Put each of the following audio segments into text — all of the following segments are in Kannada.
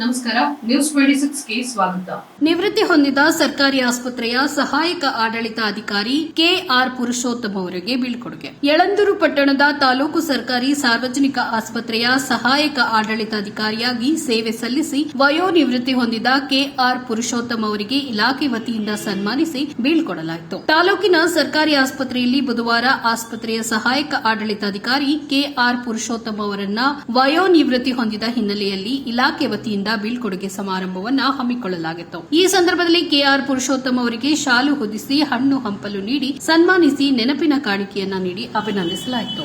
ನಮಸ್ಕಾರ ನ್ಯೂಸ್ ಟ್ವೆಂಟಿ ಗೆ ಸ್ವಾಗತ. ನಿವೃತ್ತಿ ಹೊಂದಿದ ಸರ್ಕಾರಿ ಆಸ್ಪತ್ರೆಯ ಸಹಾಯಕ ಆಡಳಿತಾಧಿಕಾರಿ ಕೆಆರ್ ಪುರುಷೋತ್ತಮ ಅವರಿಗೆ ಬೀಳ್ಕೊಡುಗೆ. ಯಳಂದೂರು ಪಟ್ಟಣದ ತಾಲೂಕು ಸರ್ಕಾರಿ ಸಾರ್ವಜನಿಕ ಆಸ್ಪತ್ರೆಯ ಸಹಾಯಕ ಆಡಳಿತಾಧಿಕಾರಿಯಾಗಿ ಸೇವೆ ಸಲ್ಲಿಸಿ ವಯೋನಿವೃತ್ತಿ ಹೊಂದಿದ ಕೆಆರ್ ಪುರುಷೋತ್ತಮ ಅವರಿಗೆ ಇಲಾಖೆ ವತಿಯಿಂದ ಸನ್ಮಾನಿಸಿ ಬೀಳ್ಕೊಡಲಾಯಿತು. ತಾಲೂಕಿನ ಸರ್ಕಾರಿ ಆಸ್ಪತ್ರೆಯಲ್ಲಿ ಬುಧವಾರ ಆಸ್ಪತ್ರೆಯ ಸಹಾಯಕ ಆಡಳಿತಾಧಿಕಾರಿ ಕೆಆರ್ ಪುರುಷೋತ್ತಮ ಅವರನ್ನ ವಯೋನಿವೃತ್ತಿ ಹೊಂದಿದ ಹಿನ್ನೆಲೆಯಲ್ಲಿ ಇಲಾಖೆ ವತಿಯಿಂದ ಬೀಳ್ಕೊಡುಗೆ ಸಮಾರಂಭವನ್ನ ಹಮ್ಮಿಕೊಳ್ಳಲಾಗಿತ್ತು. ಈ ಸಂದರ್ಭದಲ್ಲಿ ಕೆಆರ್ ಪುರುಷೋತ್ತಮ ಅವರಿಗೆ ಶಾಲು ಹೊದಿಸಿ ಹಣ್ಣು ಹಂಪಲು ನೀಡಿ ಸನ್ಮಾನಿಸಿ ನೆನಪಿನ ಕಾಣಿಕೆಯನ್ನ ನೀಡಿ ಅಭಿನಂದಿಸಲಾಯಿತು.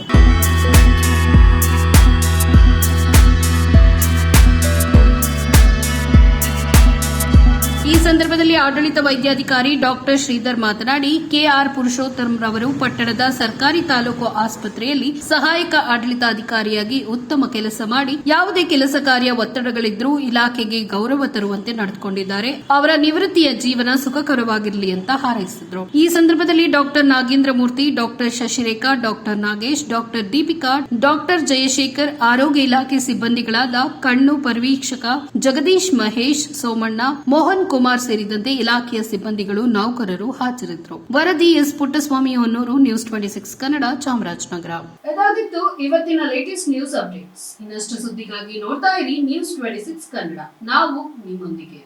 ಸಂದರ್ಭದಲ್ಲಿ ಆಡಳಿತ ವೈದ್ಯಾಧಿಕಾರಿ ಡಾಕ್ಟರ್ ಶ್ರೀಧರ್ ಮಾತನಾಡಿ, ಕೆಆರ್ ಪುರುಷೋತ್ತಮ್ ರವರು ಪಟ್ಟಣದ ಸರ್ಕಾರಿ ತಾಲೂಕು ಆಸ್ಪತ್ರೆಯಲ್ಲಿ ಸಹಾಯಕ ಆಡಳಿತಾಧಿಕಾರಿಯಾಗಿ ಉತ್ತಮ ಕೆಲಸ ಮಾಡಿ, ಯಾವುದೇ ಕೆಲಸ ಕಾರ್ಯ ಒತ್ತಡಗಳಿದ್ರೂ ಇಲಾಖೆಗೆ ಗೌರವ ತರುವಂತೆ ನಡೆದುಕೊಂಡಿದ್ದಾರೆ. ಅವರ ನಿವೃತ್ತಿಯ ಜೀವನ ಸುಖಕರವಾಗಿರಲಿ ಅಂತ ಹಾರೈಸಿದರು. ಈ ಸಂದರ್ಭದಲ್ಲಿ doctor Nagendra Murthy doctor Shashirekha, doctor Nagesh, doctor Deepika, doctor Jayashekar, ಆರೋಗ್ಯ ಇಲಾಖೆ ಸಿಬ್ಬಂದಿಗಳಾದ ಕಣ್ಣು ಪರಿವೀಕ್ಷಕ ಜಗದೀಶ್ ಮಹೇಶ್ ಸೋಮಣ್ಣ, ಮೋಹನ್ ಕುಮಾರ್ ಸೇರಿದಂತೆ ಇಲಾಖೆಯ ಸಿಬ್ಬಂದಿಗಳು, ನೌಕರರು ಹಾಜರಿದ್ರು ವರದಿ S. Puttaswamy Honnur news twenty six Kannada, Chamarajanagar. ಇದಾಗಿತ್ತು ಇವತ್ತಿನ ಲೇಟೆಸ್ಟ್ ನ್ಯೂಸ್ ಅಪ್ಡೇಟ್ಸ್ ಇನ್ನಷ್ಟು ಸುದ್ದಿಗಾಗಿ ನೋಡ್ತಾ ಇರಿ ನ್ಯೂಸ್ ಟ್ವೆಂಟಿ ಸಿಕ್ಸ್ ಕನ್ನಡ. ನಾವು ನಿಮ್ಮೊಂದಿಗೆ.